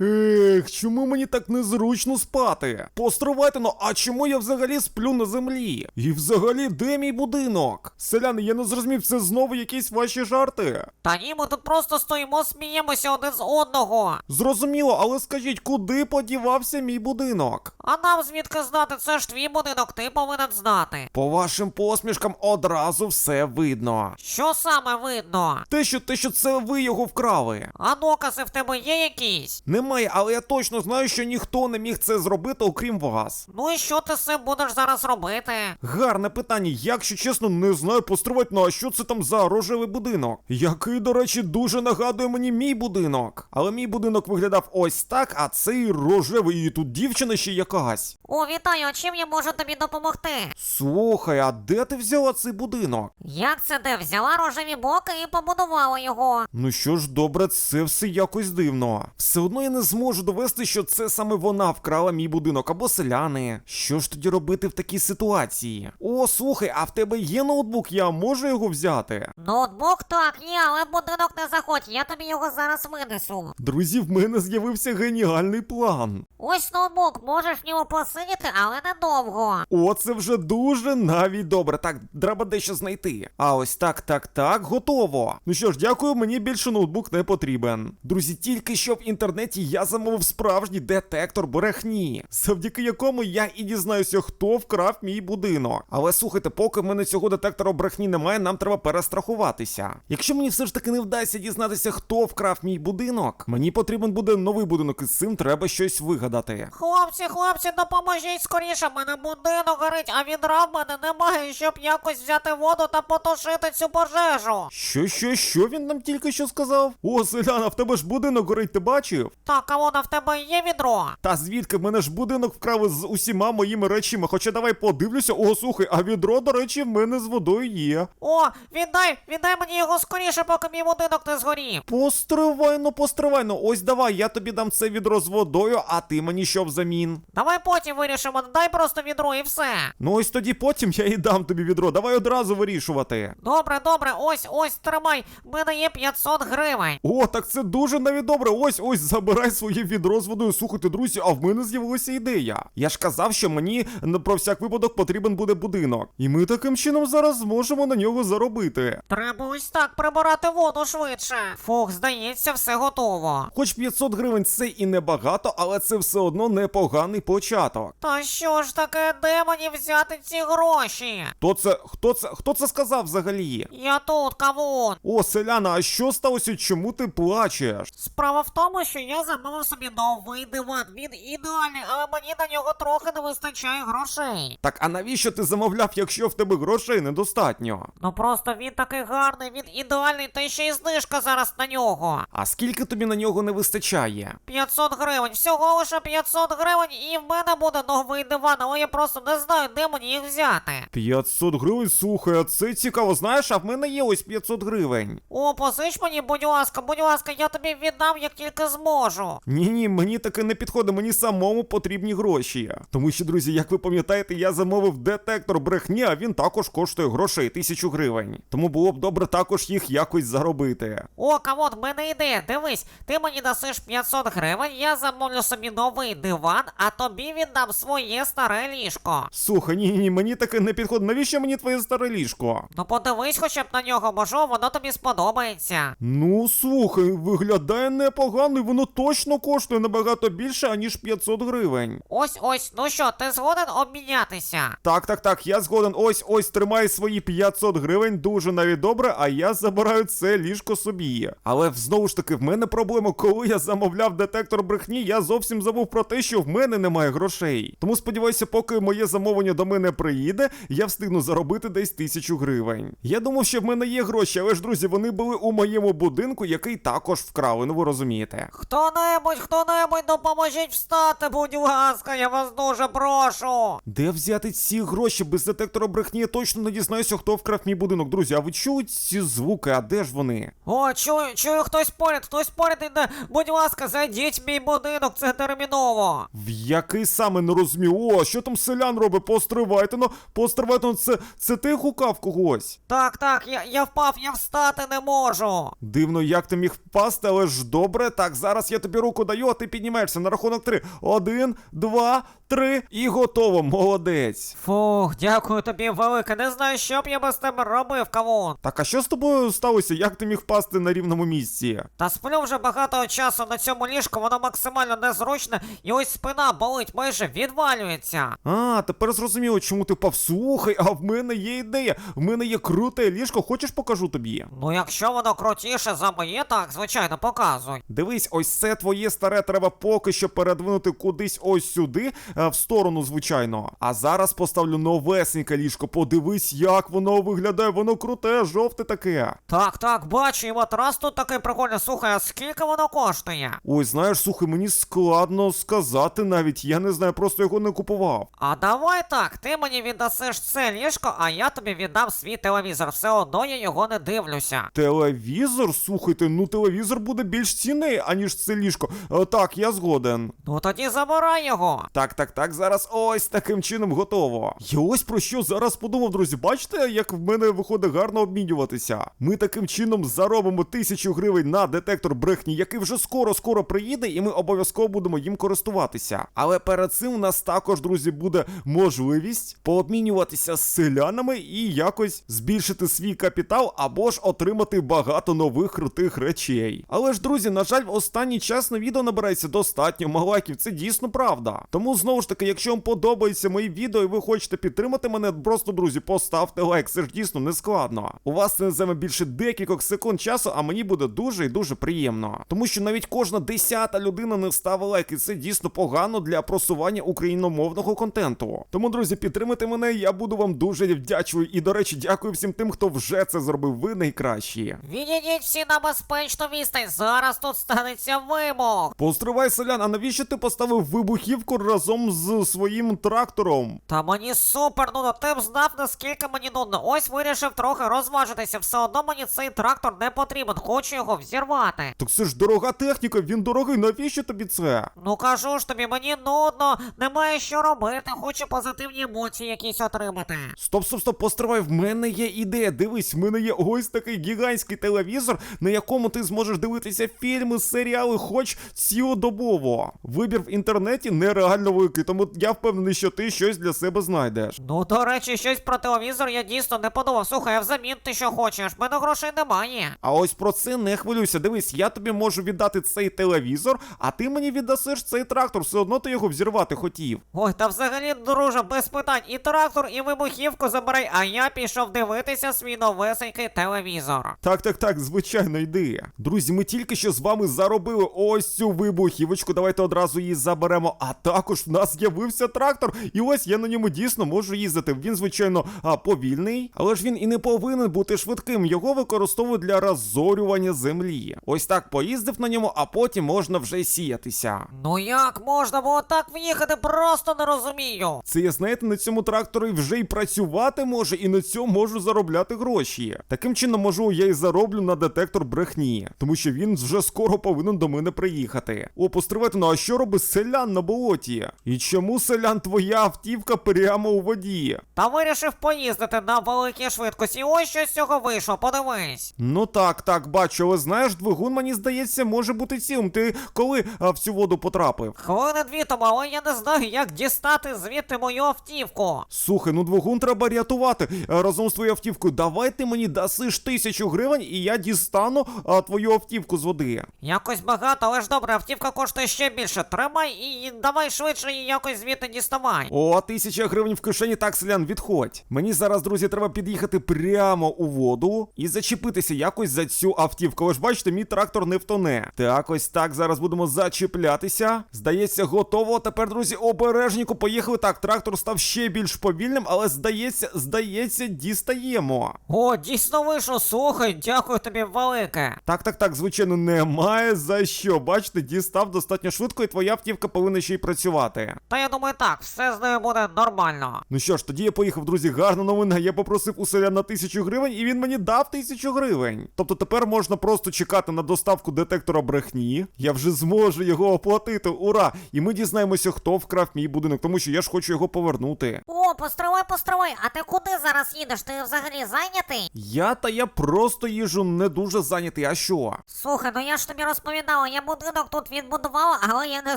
Hey. Ех, чому мені так незручно спати? Постривайте, ну а чому я взагалі сплю на землі? І взагалі, де мій будинок? Селяни, я не зрозумів, це знову якісь ваші жарти. Та ні, ми тут просто стоїмо, сміємося один з одного. Зрозуміло, але скажіть, куди подівався мій будинок? А нам звідки знати, це ж твій будинок, ти повинен знати. По вашим посмішкам одразу все видно. Що саме видно? Те, що те, що це ви його вкрали. А докази в тебе є якісь? Немає, але я точно знаю, що ніхто не міг це зробити, окрім вас. Ну і що ти з цим будеш зараз робити? Гарне питання, якщо чесно, не знаю постривати, ну а що це там за рожевий будинок? Який, до речі, дуже нагадує мені мій будинок. Але мій будинок виглядав ось так, а цей рожевий, і тут дівчина ще якась. О, вітаю, а чим я можу тобі допомогти? Слухай, а де ти взяла цей будинок? Як це де? Взяла рожеві боки і побудувала його. Ну що ж, добре, це все якось дивно. Все одно я не зможу довести, що це саме вона вкрала мій будинок або селяни. Що ж тоді робити в такій ситуації? О, слухай, а в тебе є ноутбук, я можу його взяти? Ноутбук так, є, але будинок не заходь, я тобі його зараз винесу. Друзі, в мене з'явився геніальний план. Ось ноутбук, можеш в нього посидіти, але недовго. О, це вже дуже навіть добре. Так, треба дещо знайти. А ось так, так, так, готово. Ну що ж, дякую, мені більше ноутбук не потрібен. Друзі, тільки що в інтернеті я замовив справжній детектор брехні, завдяки якому я і дізнаюся, хто вкрав мій будинок. Але слухайте, поки в мене цього детектора брехні немає, нам треба перестрахуватися. Якщо мені все ж таки не вдасться дізнатися, хто вкрав мій будинок, мені потрібен буде новий будинок, і з цим треба щось вигадати. Хлопці, хлопці, допоможіть скоріше, мене будинок горить, а відра в мене немає, щоб якось взяти воду та потушити цю пожежу. Що, що, що він нам тільки що сказав? О, селяна, в тебе ж будинок горить, ти бачив? Так, а вона в тебе є відро? Та звідки в мене ж будинок вкрали з усіма моїми речима? Хоча давай подивлюся. О, слухай, а відро, до речі, в мене з водою є. О, віддай, віддай мені його скоріше, поки мій будинок не згорів. Постривай, ну постривай, ну ось давай, я тобі дам це відро з водою, а ти мені що взамін? Давай потім вирішимо, дай просто відро і все. Ну ось тоді потім я і дам тобі відро. Давай одразу вирішувати. Добре, добре, ось, ось, тримай, в мене є 500 гривень. О, так це дуже навіть добре. Ось ось забирай своє відро з водою. Слухайте, друзі, а в мене з'явилася ідея. Я ж казав, що мені про всяк випадок потрібен буде будинок. І ми таким чином зараз зможемо на нього заробити. Треба ось так прибирати воду швидше. Фух, здається, все готово. Хоч 500 гривень це і небагато, але це все одно непоганий початок. Та що ж таке, де мені взяти ці гроші? Хто це, хто це, хто це сказав взагалі? Я тут, кавун. О, селяна, а що сталося? Чому ти плачеш? Справа в тому, що я замовив собі новий диван. Він ідеальний, але мені на нього трохи не вистачає грошей. Так а навіщо ти замовляв, якщо в тебе грошей недостатньо? Ну просто він такий гарний, він ідеальний, та ще й знижка зараз на нього. А скільки тобі на нього не вистачає? 500 гривень, всього лише 500 гривень, і в мене буде новий диван, але я просто не знаю, де мені їх взяти. 500 гривень, слухай, а це цікаво, знаєш, а в мене є ось 500 гривень. О, позич мені, будь ласка, будь ласка, я тобі віддам, як тільки зможу. Ні, ні, мені таке не підходить, мені самому потрібні гроші. Тому що, друзі, як ви пам'ятаєте, я замовив детектор брехні, а він також коштує грошей тисячу гривень. Тому було б добре також їх якось заробити. О, камон, в мене ідея. Дивись, ти мені дасиш 500 гривень, я замовлю собі новий диван, а тобі віддам своє старе ліжко. Слухай, ні, ні, мені таке не підходить. Навіщо мені твоє старе ліжко? Ну подивись хоча б на нього, можливо, воно тобі сподобається. Ну, слухай, виглядає непогано, і воно точно коштує набагато більше, аніж 500 гривень. Ось ось, ну що, ти згоден обмінятися? Так, так, так, я згоден. Ось ось тримай свої 500 гривень, дуже навіть добре, а я забираю це ліжко собі. Але знову ж таки, в мене проблема, коли я замовляв детектор брехні, я зовсім забув про те, що в мене немає грошей. Тому сподіваюся, поки моє замовлення до мене приїде, я встигну заробити десь тисячу гривень. Я думав, що в мене є гроші, але ж друзі, вони були у моєму будинку, який також вкрали. Ну ви розумієте. Хто-небудь, хто-небудь, допоможіть встати, будь ласка, я вас дуже прошу. Де взяти ці гроші без детектора брехні? Я точно не дізнаюся, хто вкрав мій будинок. Друзі, а ви чули ці звуки? А де ж вони? О, чую, чую, хтось поряд, хтось поряд іде. Будь ласка, зайдіть в мій будинок, це терміново. В який саме не розумію? О, що там селян робить? Постривайте, ну, постривайте, ну це, це ти гукав когось? Так, так, я, я впав, я встати не можу. Дивно, як ти міг впасти, але ж добре. Так, зараз я тобі руку даю, Все, ти піднімаєшся на рахунок три. Один, два, три і готово. Молодець. Фух, дякую тобі велике. Не знаю, що б я без тебе робив, кавун. Так, а що з тобою сталося? Як ти міг впасти на рівному місці? Та сплю вже багато часу на цьому ліжку, воно максимально незручне, і ось спина болить, майже відвалюється. А, тепер зрозуміло, чому ти впав. Слухай, а в мене є ідея. В мене є круте ліжко, хочеш покажу тобі? Ну, якщо воно крутіше за моє, так, звичайно, показуй. Дивись, ось це твоє старе треба поки що передвинути кудись ось сюди, е, в сторону, звичайно. А зараз поставлю новесеньке ліжко. Подивись, як воно виглядає. Воно круте, жовте таке. Так, так, бачу, і матрас тут такий прикольний. Слухай, а скільки воно коштує? Ой, знаєш, слухай, мені складно сказати навіть. Я не знаю, просто його не купував. А давай так, ти мені віддасиш це ліжко, а я тобі віддам свій телевізор. Все одно я його не дивлюся. Телевізор? Слухайте, ну телевізор буде більш цінний, аніж це ліжко. Е, так, я згоден. Ну тоді забирай його. Так, так, так, зараз ось таким чином готово. Я ось про що зараз подумав, друзі. Бачите, як в мене виходить гарно обмінюватися. Ми таким чином заробимо тисячу гривень на детектор брехні, який вже скоро-скоро приїде, і ми обов'язково будемо їм користуватися. Але перед цим у нас також, друзі, буде можливість пообмінюватися з селянами і якось збільшити свій капітал або ж отримати багато нових крутих речей. Але ж, друзі, на жаль, в останній час на відео набирається достатньо малайків, це дійсно правда. Тому знову ж таки, якщо вам подобається мої відео і ви хочете підтримати мене, просто друзі, поставте лайк, це ж дійсно не складно. У вас це не займе більше декількох секунд часу, а мені буде дуже і дуже приємно. Тому що навіть кожна десята людина не ставить лайк, і це дійсно погано для просування україномовного контенту. Тому, друзі, підтримайте мене, я буду вам дуже вдячний. І до речі, дякую всім тим, хто вже це зробив. Ви найкращі. Відійдіть всі на безпечну відстань, зараз тут станеться вибух. Постривай, селян, а навіщо ти поставив вибухівку разом з своїм трактором? Та мені супер нудно, ти б знав, наскільки мені нудно. Ось вирішив трохи розважитися. Все одно мені цей трактор не потрібен, хочу його взірвати. Так це ж дорога техніка, він дорогий, навіщо тобі це? Ну кажу ж тобі, мені нудно, немає що робити, хочу позитивні емоції якісь отримати. Стоп, стоп, стоп, постривай, в мене є ідея. Дивись, в мене є ось такий гігантський телевізор, на якому ти зможеш дивитися фільми, серіали, хоч цілодобово. Вибір в інтернеті нереально великий, тому я впевнений, що ти щось для себе знайдеш. Ну, до речі, щось про телевізор я дійсно не подумав. Слухай, а взамін ти що хочеш? В мене грошей немає. А ось про це не хвилюйся. Дивись, я тобі можу віддати цей телевізор, а ти мені віддасиш цей трактор, все одно ти його взірвати хотів. Ой, та взагалі, друже, без питань. І трактор, і вибухівку забирай, а я пішов дивитися свій новесенький телевізор. Так, так, так, звичайно, йди. Друзі, ми тільки що з вами заробили ось цю вибухівочку. Давайте одразу її заберемо. А також в нас з'явився трактор, і ось я на ньому дійсно можу їздити. Він, звичайно, а, повільний, але ж він і не повинен бути швидким. Його використовують для розорювання землі. Ось так поїздив на ньому, а потім можна вже сіятися. Ну як можна було так в'їхати, просто не розумію. Це я знаєте, на цьому тракторі вже й працювати може, і на цьому можу заробляти гроші. Таким чином, можу, я і зароблю на детектор брехні, тому що він вже скоро повинен до мене приїхати. О, постривайте, ну а що робить селян на болоті? І чому селян твоя автівка прямо у воді? Та вирішив поїздити на великій швидкості. Ось що з цього вийшло, подивись. Ну так, так, бачу, але знаєш, двигун, мені здається, може бути цілим. Ти коли а, в цю воду потрапив? Хвилини дві тому, але я не знаю, як дістати звідти мою автівку. Слухай, ну двигун треба рятувати разом з твоєю автівкою. Давай ти мені дасиш тисячу гривень, і я дістану а, твою автівку з води. Якось багато, але ж добре, автівка коштує ще більше. Тримай і давай швидше її якось звідти діставай. О, тисяча гривень в кишені, так, селян, відходь. Мені зараз, друзі, треба під'їхати прямо у воду і зачепитися якось за цю автівку. Ви ж бачите, мій трактор не втоне. Так, ось так, зараз будемо зачіплятися. Здається, готово. Тепер, друзі, обережніку поїхали. Так, трактор став ще більш повільним, але здається, здається, дістаємо. О, дійсно вийшло, слухай, дякую тобі велике. Так, так, так, звичайно, немає за що. Бачите, дістав достатньо швидко, і твоя автівка повинна ще й працювати. Та я думаю, так, все з нею буде нормально. Ну що ж, тоді я поїхав, друзі, гарна новина. Я попросив у селян на тисячу гривень, і він мені дав тисячу гривень. Тобто тепер можна просто чекати на доставку детектора брехні. Я вже зможу його оплатити. Ура! І ми дізнаємося, хто вкрав мій будинок, тому що я ж хочу його повернути. О, постривай, постривай, а ти куди зараз їдеш? Ти взагалі зайнятий? Я та я просто їжу не дуже зайнятий. А що? Слухай, ну я ж тобі розповідала, я будинок тут тут відбудувала, але я не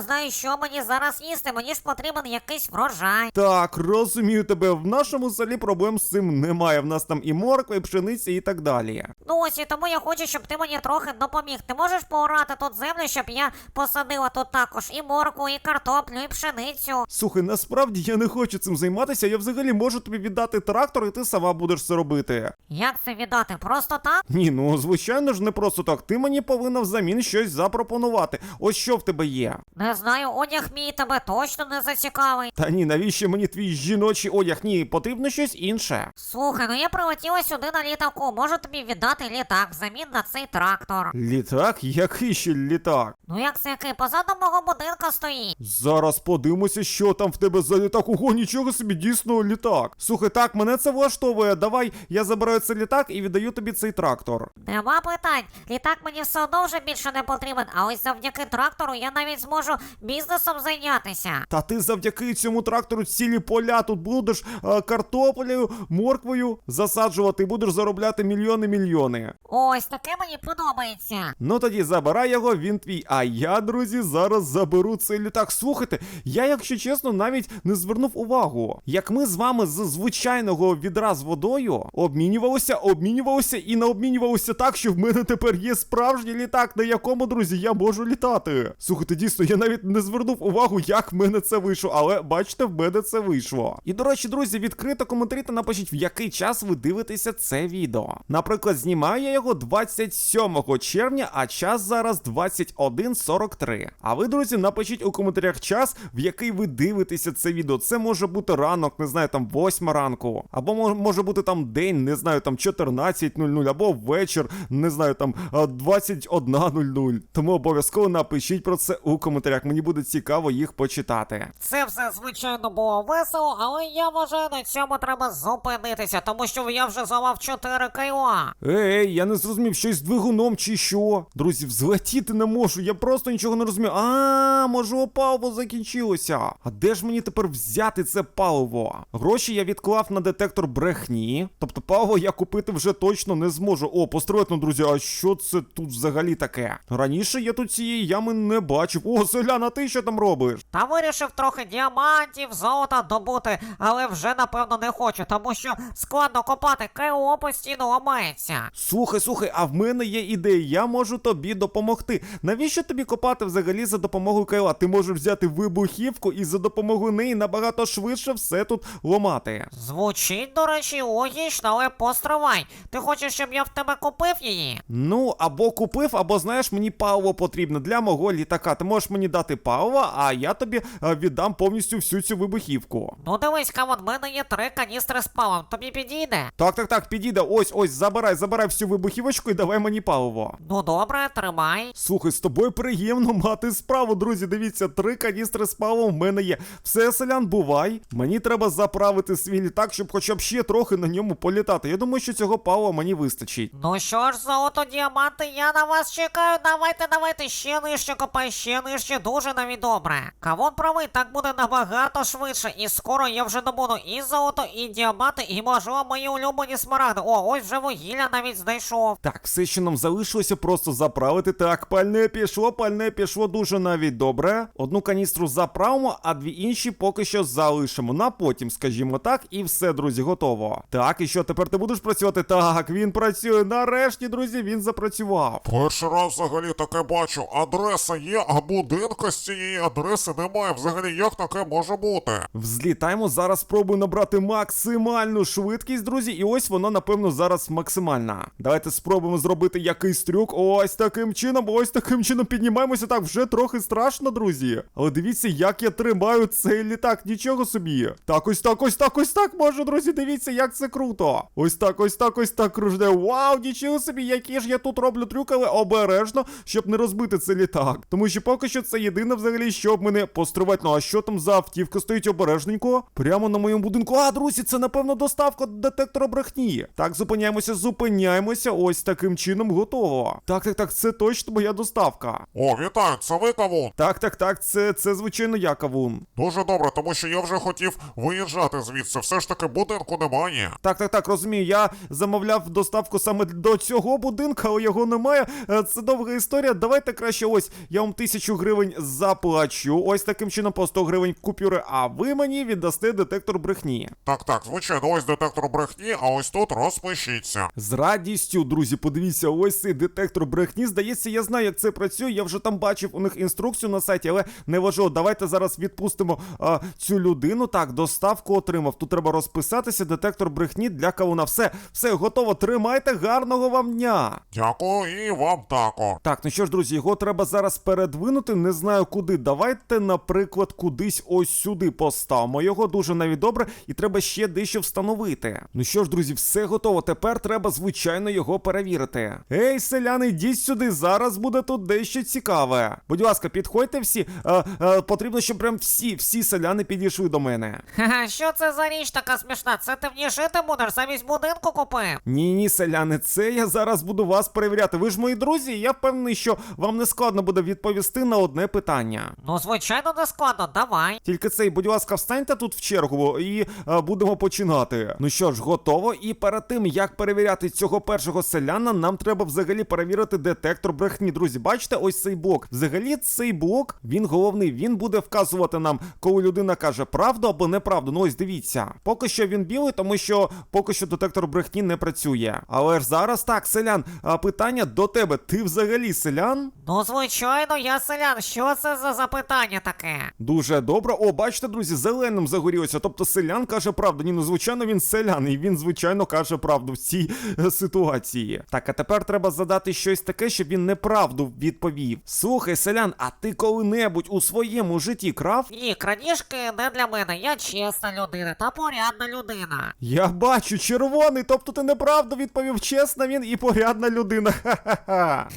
знаю, що мені зараз їсти. Мені ж потрібен якийсь врожай. Так, розумію тебе. В нашому селі проблем з цим немає. В нас там і морква, і пшениця, і так далі. Ну ось і тому я хочу, щоб ти мені трохи допоміг. Ти можеш поорати тут землю, щоб я посадила тут також і морку, і картоплю, і пшеницю. Слухай, насправді я не хочу цим займатися. Я взагалі можу тобі віддати трактор, і ти сама будеш це робити. Як це віддати? Просто так? Ні, ну звичайно ж не просто так. Ти мені повинна взамін щось запропонувати. Ось що в тебе є. Не знаю, одяг мій тебе точно не зацікавить. Та ні, навіщо мені твій жіночий одяг? Ні, потрібно щось інше. Слухай, ну я прилетіла сюди на літаку. Можу тобі віддати літак взамін на цей трактор. Літак? Який ще літак? Ну як це який? Позаду мого будинка стоїть. Зараз подивимося, що там в тебе за літак. Ого, нічого собі дійсно літак. Слухай, так, мене це влаштовує. Давай я забираю цей літак і віддаю тобі цей трактор. Нема питань. Літак мені все одно вже більше не потрібен, а ось завдяки трактору я навіть зможу бізнесом зайнятися. Та ти завдяки цьому трактору цілі поля тут будеш е, картоплею, морквою засаджувати будеш заробляти мільйони мільйони. Ось таке мені подобається. Ну тоді забирай його, він твій. А я, друзі, зараз заберу цей літак. Слухайте, я, якщо чесно, навіть не звернув увагу. Як ми з вами з звичайного відра з водою обмінювалися, обмінювалися і не обмінювалися так, що в мене тепер є справжній літак, на якому, друзі, я можу літати. Слухайте, дійсно, я навіть не звернув увагу, як в мене це вийшло, але бачите, в мене це вийшло. І до речі, друзі, відкрито коментарі та напишіть, в який час ви дивитеся це відео. Наприклад, знімаю я його 27 червня, а час зараз 21.43. А ви, друзі, напишіть у коментарях час, в який ви дивитеся це відео. Це може бути ранок, не знаю, там 8 ранку, або може бути там день, не знаю, там 14.00, або вечір, не знаю, там а, 21.00. Тому обов'язково напишіть про це у коментарях. Мені буде цікаво їх почитати. Це все звичайно було весело, але я вважаю, на цьому треба зупинитися, тому що я вже зламав 4 кайла. Ей, я не зрозумів, щось з двигуном чи що. Друзі, взлетіти не можу, я просто нічого не розумію. А, може, паливо закінчилося. А де ж мені тепер взяти це паливо? Гроші я відклав на детектор брехні. Тобто паливо я купити вже точно не зможу. О, построїтно, друзі, а що це тут взагалі таке? Раніше я тут цієї ями не бачив. О, селяна, ти що там робиш? Та вирішив трохи діамантів, золота добути, але вже напевно не хочу, тому що складно копати, КО постійно ламається. Слухай, слухай, а в мене є ідея, я можу тобі допомогти. Навіщо тобі копати взагалі за допомогою кайла? Ти можеш взяти вибухівку і за допомогою неї набагато швидше все тут ламати. Звучить, до речі, логічно, але постривай. Ти хочеш, щоб я в тебе купив її? Ну, або купив, або знаєш, мені паливо потрібно для мого літака. Ти можеш мені дати паливо, а я тобі е, віддам повністю всю цю вибухівку. Ну дивись, камон, в мене є три каністри з палом, тобі підійде? Так, так, так, підійде. Ось, ось, забирай, забирай всю вибухівочку і давай мені паливо. Ну добре, тримай. Слухай, з тобою приємно мати справу, друзі. Дивіться, три каністри з паливом в мене є. Все, селян, бувай. Мені треба заправити свій літак, щоб хоча б ще трохи на ньому політати. Я думаю, що цього палива мені вистачить. Ну що ж, золото діаманти, я на вас чекаю. Давайте, давайте, ще нижче копай, ще нижче, дуже навіть добре. Кавон правий, так буде набагато швидше. І скоро я вже добуду і золото, і діаманти, і можливо мої улюблені смарагди. О, ось вже вугілля навіть знайшов. Так, все, що нам залишилося, просто заправити. Так, пальне пішло, пальне пішло дуже навіть добре. Одну каністру заправимо, а дві інші поки що залишимо. На потім, скажімо так, і все, друзі, готово. Так, і що тепер ти будеш працювати? Так, він працює. Нарешті, друзі, він запрацював. Перший раз взагалі таке бачу. Адреса є, а будинка з цієї адреси немає. Взагалі, як таке може бути? Взлітаємо. Зараз спробую набрати максимальну швидкість, друзі. І ось вона, напевно, зараз максимальна. Давайте спробуємо зробити якийсь трюк. Ось таким чином, ось таким чином піднімаємося. Так, вже трохи страшно, друзі. Але дивіться, як я тримаю цей літак. Нічого собі. Так, ось так, ось так, ось так може, друзі. Дивіться, як це круто. Ось так, ось так, ось так кружне. Вау, нічого собі, які ж я тут роблю трюк, але обережно, щоб не розбити цей літак. Тому що поки що це єдине взагалі, щоб мене постривати. Ну а що там за автівка стоїть обережненько? Прямо на моєму будинку. А, друзі, це напевно доставка детектора брехні. Так, зупиняємося, зупиняємося. Ось таким чином готово. Так, так, так, це точно моя доставка. О, вітаю, це ви кавун. Так, так, так, це, це звичайно я кавун. Дуже добре, тому що я вже хотів виїжджати звідси. Все ж таки будинку немає. Так, так, так, розумію. Я замовляв доставку саме до цього будинка, але його немає. Е, Це довга історія. Давайте краще краще ось я вам тисячу гривень заплачу. Ось таким чином по 100 гривень купюри, а ви мені віддасте детектор брехні. Так, так, звичайно, ось детектор брехні, а ось тут розпишіться. З радістю, друзі, подивіться, ось цей детектор брехні. Здається, я знаю, як це працює. Я вже там бачив у них інструкцію на сайті, але не важливо. Давайте зараз відпустимо а, цю людину. Так, доставку отримав. Тут треба розписатися. Детектор брехні для кавуна. Все, все готово. Тримайте гарного вам дня. Дякую і вам також. Так, ну що ж, друзі, його треба зараз передвинути. Не знаю куди. Давайте, наприклад, кудись ось сюди поставимо. Його дуже навіть добре, і треба ще дещо встановити. Ну що ж, друзі, все готово. Тепер треба, звичайно, його перевірити. Ей, селяни, йдіть сюди. Зараз буде тут дещо цікаве. Будь ласка, підходьте всі. Е, е, потрібно, щоб прям всі, всі селяни підійшли до мене. Ха-ха, що це за річ така смішна? Це ти ній жити будеш, замість будинку купив? Ні, ні, селяни, це я зараз буду вас перевіряти. Ви ж мої друзі, я впевнений, що вам не складно буде відповісти на одне питання. Ну, звичайно, не складно, давай. Тільки цей, будь ласка, встаньте тут в чергу і е, будемо починати. Ну що ж, готово. І перед тим як перевіряти цього першого селяна, нам треба взагалі перевірити детектор брехні. Друзі, бачите, ось цей блок. Взагалі, цей блок він головний. Він буде вказувати нам, коли людина каже правду або неправду. Ну ось дивіться. Поки що він білий, тому що поки що детектор брехні не працює. Але ж зараз так, селян, питання до тебе. Ти взагалі селян? Ну, звичайно, я селян. Що це за запитання таке? Дуже добре. О, бачите, друзі, зеленим загорілося. Тобто селян каже правду. Ні, ну звичайно, він селян, і він, звичайно, каже правду в цій е, ситуації. Так, а тепер треба задати щось таке, щоб він неправду відповів. Слухай, селян, а ти коли-небудь у своєму житті крав? Ні, крадіжки не для мене. Я чесна людина та порядна людина. Я бачу, червоний, тобто ти неправду відповів чесно, він і порядна людина. Ха-ха-ха.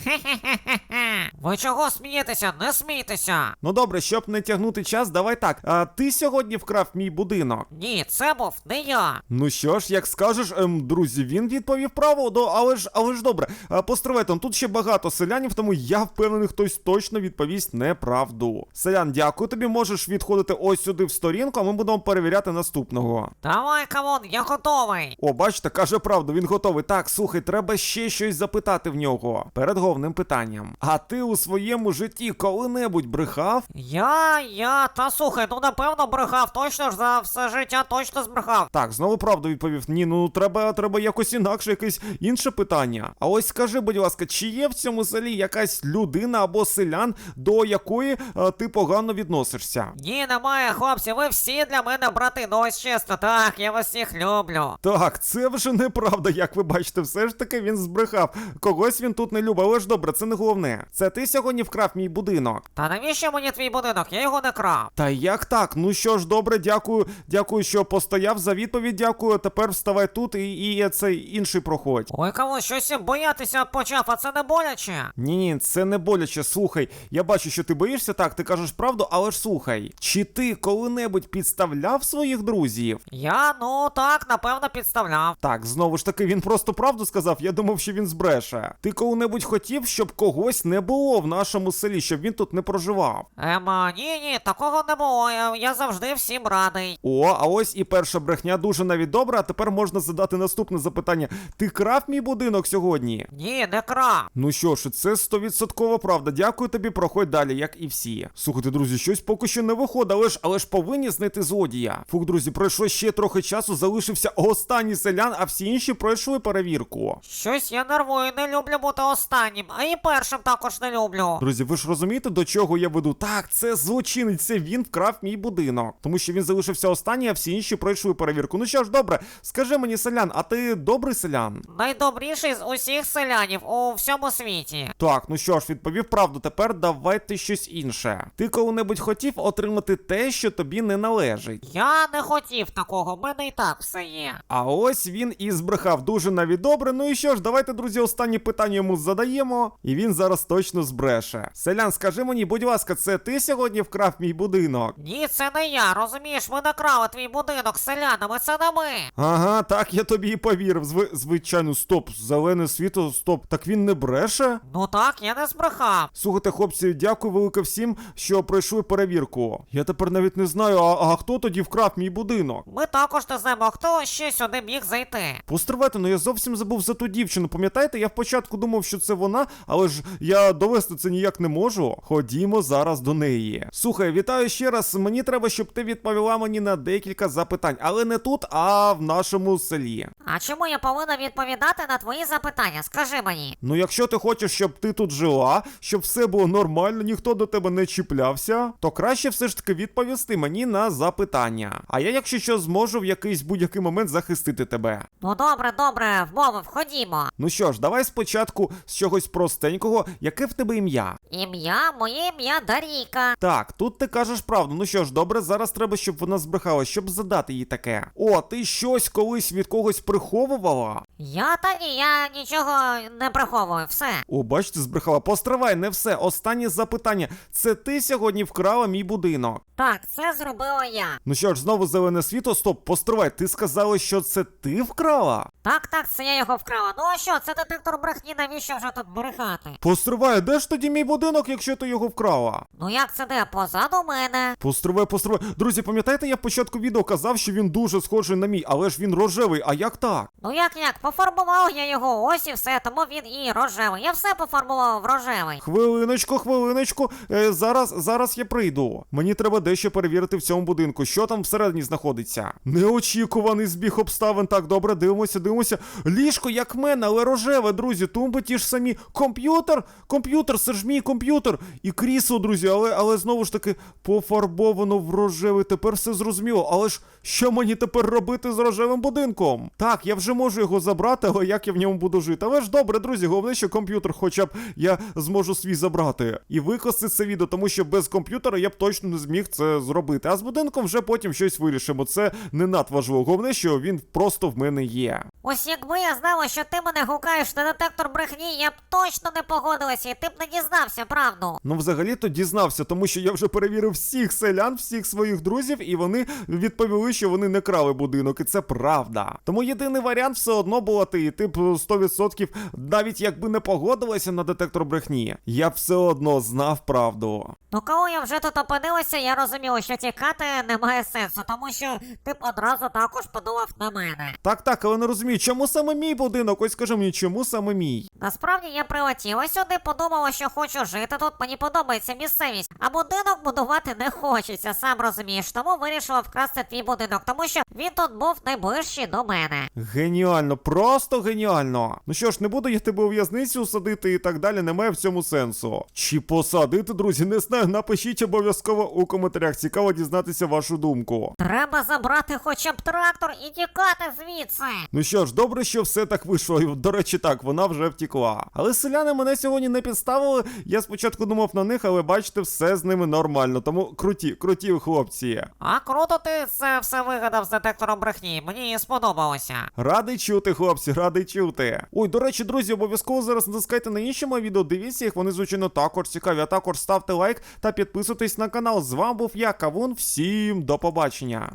Ви чого смієтеся? Не смійтеся. Ну добре, щоб не тягнути час, давай так. А ти сьогодні вкрав мій будинок. Ні, це був не я. Ну що ж, як скажеш, ем, друзі, він відповів правду, але ж, але ж добре. А, постривайте, ну, тут ще багато селянів, тому я впевнений, хтось точно відповість неправду. Селян, дякую тобі. Можеш відходити ось сюди в сторінку, а ми будемо перевіряти наступного. Давай, камон, я готовий. О, бачите, каже правду, він готовий. Так, слухай, треба ще щось запитати в нього перед головним питанням. А ти у своєму житті коли-небудь брехав? Я, я, та слухай, ну напевно брехав, точно ж за все життя точно збрехав. Так, знову правду відповів. Ні, ну треба, треба якось інакше, якесь інше питання. А ось скажи, будь ласка, чи є в цьому селі якась людина або селян, до якої е, ти погано відносишся? Ні, немає, хлопці, ви всі для мене брати, ну ось чесно, так, я вас всіх люблю. Так, це вже неправда, як ви бачите, все ж таки він збрехав. Когось він тут не любить, але ж добре, це не головне. Це ти сьогодні вкрав мій будинок. Та навіщо мені твій будинок? Я його не крав. Та як так? Ну що ж, добре, дякую. Дякую, що постояв за відповідь. Дякую. Тепер вставай тут і, і цей інший проходь. Ой, кого щось боятися почав, а це не боляче. Ні, ні, це не боляче. Слухай, я бачу, що ти боїшся, так, ти кажеш правду, але ж слухай, чи ти коли-небудь підставляв своїх друзів? Я, ну так, напевно, підставляв. Так, знову ж таки, він просто правду сказав, я думав, що він збреше. Ти коли-небудь хотів, щоб когось не було в нашому селі, щоб він тут не проживав. Ема, ні, ні, такого не було. Я, я завжди всім радий. О, а ось і перша брехня дуже навіть добра, а тепер можна задати наступне запитання. Ти крав мій будинок сьогодні? Ні, не крав. Ну що ж, це стовідсоткова правда. Дякую тобі, проходь далі, як і всі. Слухайте, друзі, щось поки що не виходить, але ж але ж повинні знайти злодія. Фух, друзі, пройшло ще трохи часу, залишився останній селян, а всі інші пройшли перевірку. Щось я нервую, не люблю бути останнім, а і першим також не люблю. Друзі, ви ж розумієте, до чого я веду? Так, це злочинець, це він вкрав мій будинок. Тому що він залишився останній, а всі інші пройшли перевірку. Ну що ж, добре, скажи мені, селян, а ти добрий селян? Найдобріший з усіх селянів у всьому світі. Так, ну що ж, відповів правду. Тепер давайте щось інше. Ти коли-небудь хотів отримати те, що тобі не належить. Я не хотів такого, в мене і так все є. А ось він і збрехав дуже навіть добре. Ну і що ж, давайте, друзі, останнє питання йому задаємо, і він зараз точно збреше. Селян, скажи мені, будь ласка, це ти сьогодні вкрав мій будинок? Ні, це не я, розумієш, ми накрали твій будинок селянами, це не ми. Ага, так я тобі і повірив. Зви... Звичайно, стоп, зелене світло, стоп. Так він не бреше? Ну так, я не збрехав. Слухайте, хлопці, дякую велике всім, що пройшли перевірку. Я тепер навіть не знаю, а, а хто тоді вкрав мій будинок? Ми також не знаємо, хто ще сюди міг зайти. Постривайте, ну я зовсім забув за ту дівчину. Пам'ятаєте, я в початку думав, що це вона, але ж я довго провести це ніяк не можу. Ходімо зараз до неї. Слухай, вітаю ще раз. Мені треба, щоб ти відповіла мені на декілька запитань, але не тут, а в нашому селі. А чому я повинна відповідати на твої запитання? Скажи мені. Ну, якщо ти хочеш, щоб ти тут жила, щоб все було нормально, ніхто до тебе не чіплявся, то краще все ж таки відповісти мені на запитання. А я, якщо що, зможу в якийсь будь-який момент захистити тебе. Ну добре, добре, вмовив, ходімо. Ну що ж, давай спочатку з чогось простенького, яке в тебе ім'я? Ім'я, моє ім'я Дарійка. Так, тут ти кажеш правду. Ну що ж, добре, зараз треба, щоб вона збрехала, щоб задати їй таке. О, ти щось колись від когось приховувала? Я та ні, я нічого не приховую, все. О, бачите, збрехала. Постривай, не все. Останнє запитання. Це ти сьогодні вкрала мій будинок. Так, це зробила я. Ну що ж, знову зелене світло, стоп, постривай, ти сказала, що це ти вкрала? Так, так, це я його вкрала. Ну а що, це детектор брехні, навіщо вже тут брехати? Постривай, де ж тоді мій будинок, якщо ти його вкрала? Ну як це де? Позаду мене. Постривай, постривай. Друзі, пам'ятаєте, я в початку відео казав, що він дуже схожий на мій, але ж він рожевий, а як так? Ну як як, пофарбував я його, ось і все, тому він і рожевий. Я все пофарбував в рожевий. Хвилиночку, хвилиночку. Е, зараз, зараз я прийду. Мені треба дещо перевірити в цьому будинку. Що там всередині знаходиться? Неочікуваний збіг обставин. Так, добре, дивимося, дивимося. Ліжко, як мене, але рожеве, друзі. Тумби ті ж самі. Комп'ютер, комп'ютер, це ж мій комп'ютер. І крісло, друзі, але, але знову ж таки пофарбовано в рожевий. Тепер все зрозуміло. Але ж що мені тепер робити з рожевим будинком? Так, я вже можу його забрати, але як я в ньому буду жити? Але ж добре, друзі, головне, що комп'ютер, хоча б я зможу свій забрати і викласти це відео, тому що без комп'ютера я б точно не зміг це зробити. А з будинком вже потім щось вирішимо. Це не надважливо. Головне, що він просто в мене є. Ось якби я знала, що ти мене гукаєш на детектор брехні, я б точно не погодилася, і ти б не дізнався правду. Ну, взагалі-то дізнався, тому що я вже перевірив всіх селян, всіх своїх друзів, і вони відповіли, що вони не крали будинок, і це правда. Тому єдиний варіант все одно була ти, і ти б 100%, навіть якби не погодилася на детектор брехні, я б все одно знав правду. Ну коли я вже тут опинилася, я розуміла, що тікати немає сенсу, тому що ти б одразу також подумав на мене. Так, так, але не розумію, чому саме мій будинок? Ось скажи мені, чому саме мій? Насправді я прилетіла сюди, подумала, що хочу жити тут, мені подобається місцевість, а будинок будувати не хочеться, сам розумієш, тому вирішила вкрасти твій будинок, тому що він тут був найближчий до мене. Геніально, просто геніально. Ну що ж, не буду я тебе у в'язницю садити і так далі, немає в цьому сенсу. Чи посадити, друзі, не знаю, напишіть обов'язково у коментарях. Цікаво дізнатися вашу думку. Треба забрати хоча б трактор і тікати звідси. Ну що ж, добре, що все так вийшло. І, До речі, так, вона вже втікла. Але селяни мене сьогодні не підставили. Я спочатку думав на них, але бачите, все з ними нормально. Тому круті, круті хлопці. А круто ти це все вигадав з детектором брехні. Мені сподобалося. Радий чути, хлопці, радий чути. Ой, до речі, друзі, обов'язково зараз натискайте на інші мої відео. Дивіться їх, вони звичайно також цікаві. А також ставте лайк та підписуйтесь на канал. З вами був я, Кавун. Всім до побачення.